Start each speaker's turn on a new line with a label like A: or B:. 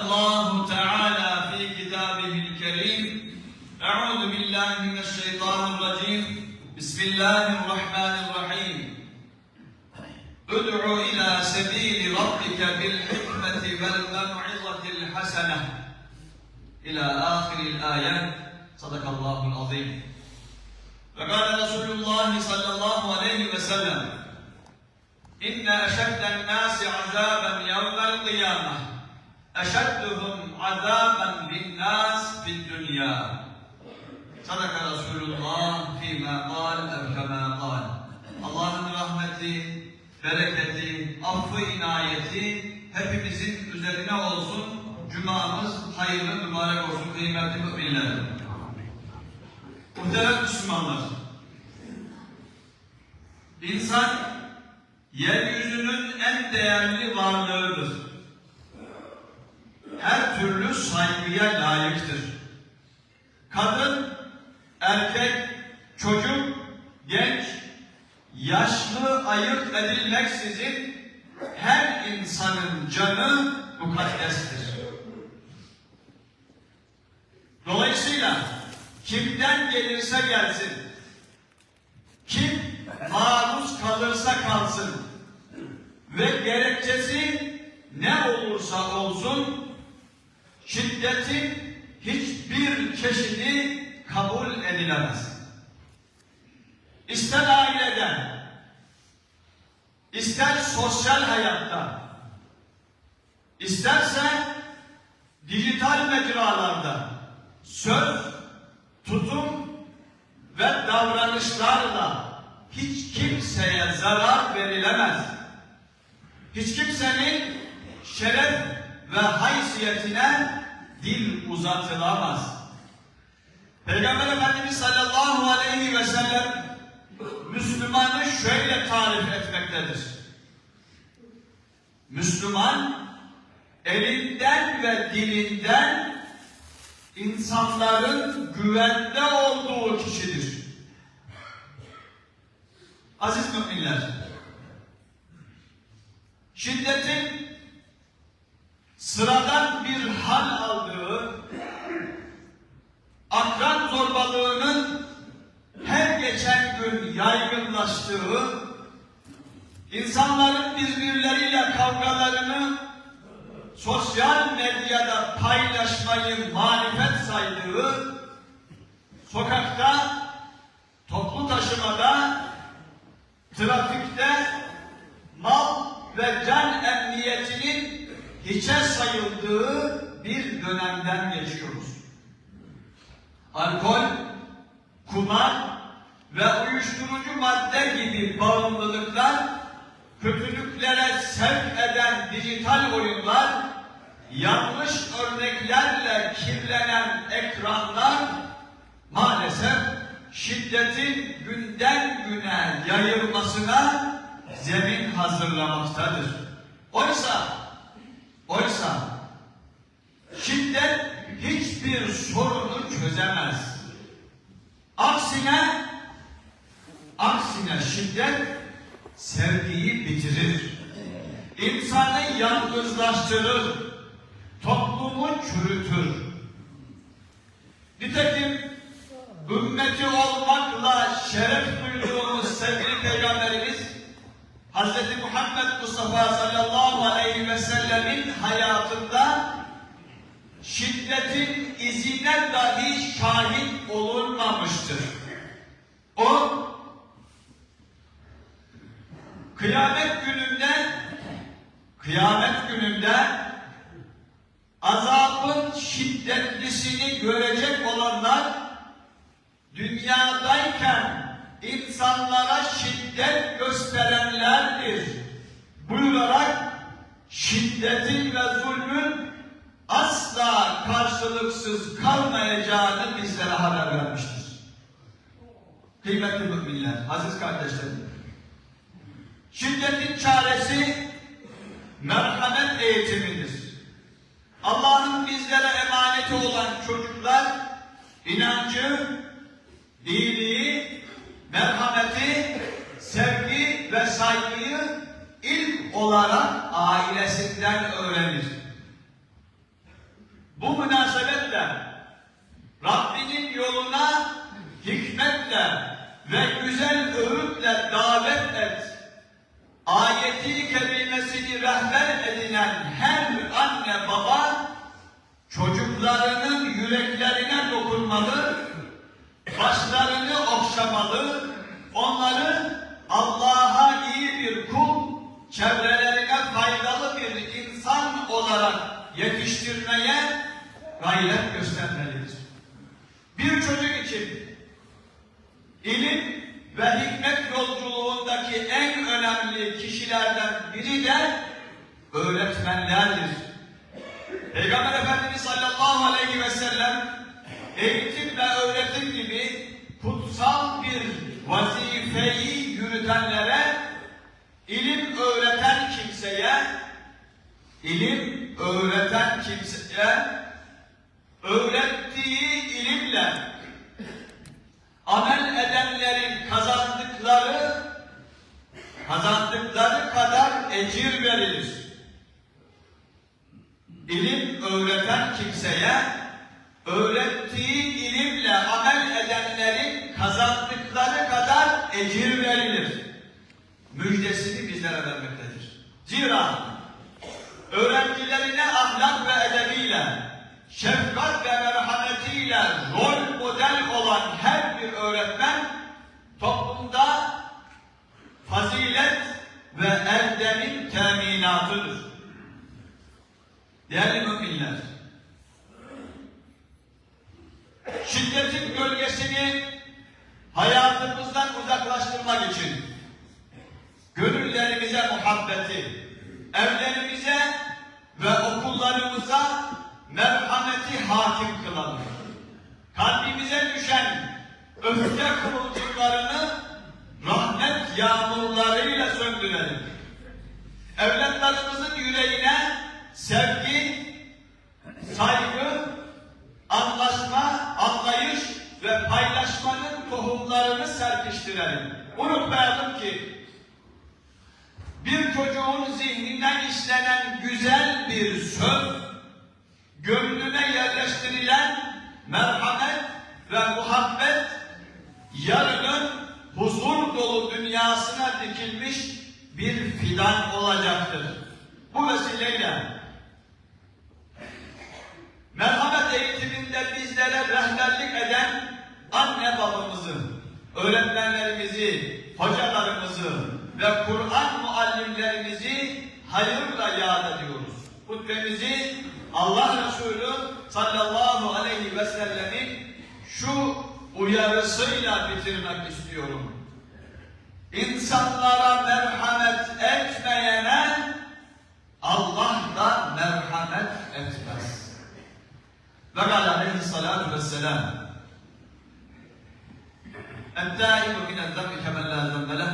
A: الله تعالى في كتابه الكريم. أعوذ بالله من الشيطان الرجيم. بسم الله الرحمن الرحيم. ادع إلى سبيل ربك بالحكمة والموعظة الحسنة. إلى آخر الآيات. صدق الله العظيم. وقال رسول الله صلى الله عليه وسلم إن أشد الناس عذابا يوم القيامة. eşedduhum azaben bin nas bin dünya. Sadaka Resulullah fîmâ kal evkemâ kal. Allah'ın rahmeti, bereketi, affı inayeti hepimizin üzerine olsun. Cuma'mız hayırlı mübarek olsun kıymetli müminler. Muhterem Müslümanlar, insan yeryüzünün en değerli varlığıdır. Her türlü saygıya layıktır. Kadın, erkek, çocuk, genç, yaşlı ayırt edilmeksizin her insanın canı mukaddestir. Dolayısıyla kimden gelirse gelsin, kim maruz kalırsa kalsın ve gerekçesi ne olursa olsun şiddetin hiçbir çeşidi kabul edilemez. İster ailede, ister sosyal hayatta, isterse dijital mecralarda söz, tutum ve davranışlarla hiç kimseye zarar verilemez. Hiç kimsenin şeref ve haysiyetine dil uzatılamaz. Peygamber Efendimiz sallallahu aleyhi ve sellem Müslümanı şöyle tarif etmektedir. Müslüman elinden ve dilinden insanların güvende olduğu kişidir. Aziz müminler, şiddetin sıradan bir hal aldığı, akran zorbalığının her geçen gün yaygınlaştığı, insanların birbirleriyle kavgalarını sosyal medyada paylaşmayı marifet saydığı, sokakta, toplu taşımada, trafikte, mal ve can hiçe sayıldığı bir dönemden geçiyoruz. Alkol, kumar ve uyuşturucu madde gibi bağımlılıklar, kötülüklere sevk eden dijital oyunlar, yanlış örneklerle kirlenen ekranlar maalesef şiddetin günden güne yayılmasına zemin hazırlamaktadır. Oysa, oysa şiddet hiçbir sorunu çözemez. Aksine, aksine şiddet sevgiyi bitirir. İnsanı yalnızlaştırır, toplumu çürütür. Nitekim ümmeti olmakla şeref duyduğumuz sevgili Hz. Muhammed Mustafa sallallahu aleyhi ve sellemin hayatında şiddetin izine dahi şahit olunmamıştır. O kıyamet gününde kıyamet gününde azabın şiddetlisini görecek olanlar dünyadayken insanlara şiddet gösterenlerdir buyurarak şiddetin ve zulmün asla karşılıksız kalmayacağını bizlere haber vermiştir. Kıymetli müminler, aziz kardeşlerim. Şiddetin çaresi merhamet eğitimidir. Allah'ın bizlere emaneti olan çocuklar inancı, iyiliği, merhameti, sevgi ve saygıyı ilk olarak ailesinden öğrenir. Bu münasebetle Rabbinin yoluna hikmetle ve güzel öğütle davet et. Ayeti kerimesini rehber edinen her anne baba çocuklarının yüreklerine dokunmalı, başlarını okşamalı, onları Allah'a iyi bir kul, çevrelerine faydalı bir insan olarak yetiştirmeye gayret göstermelidir. Bir çocuk için ilim ve hikmet yolculuğundaki en önemli kişilerden biri de öğretmenlerdir. Peygamber Efendimiz sallallahu aleyhi ve sellem eğitim ve öğretim gibi kutsal bir vazifeyi yürütenlere ilim öğreten kimseye ilim öğreten kimseye öğrettiği ilimle amel edenlerin kazandıkları kazandıkları kadar ecir verilir. İlim öğreten kimseye öğrettiği ilimle amel edenlerin kazandıkları kadar ecir verilir. Müjdesini bizlere vermektedir. Zira öğrencilerine ahlak ve edebiyle, şefkat ve merhametiyle rol model olan her bir öğretmen toplumda fazilet ve erdemin teminatıdır. Değerli müminler, şiddetin gölgesini hayatımızdan uzaklaştırmak için gönüllerimize muhabbeti, evlerimize ve okullarımıza merhameti hakim kılalım. Kalbimize düşen öfke kıvılcımlarını rahmet yağmurlarıyla söndürelim. Evlatlarımızın yüreğine sevgi, tohumlarını serpiştirelim. Unutmayalım ki bir çocuğun zihninden işlenen güzel bir söz, gönlüne yerleştirilen merhamet ve muhabbet, yarının huzur dolu dünyasına dikilmiş bir fidan olacaktır. Bu vesileyle merhamet eğitiminde bizlere rehberlik eden anne babamızı, öğretmenlerimizi, hocalarımızı ve Kur'an muallimlerimizi hayırla yad ediyoruz. Hutbemizi Allah Resulü sallallahu aleyhi ve sellemin şu uyarısıyla bitirmek istiyorum. İnsanlara merhamet etmeyene Allah da merhamet etmez. Ve kâle aleyhissalâtu vesselâm. التائب من الذنب كمن لا ذنب له.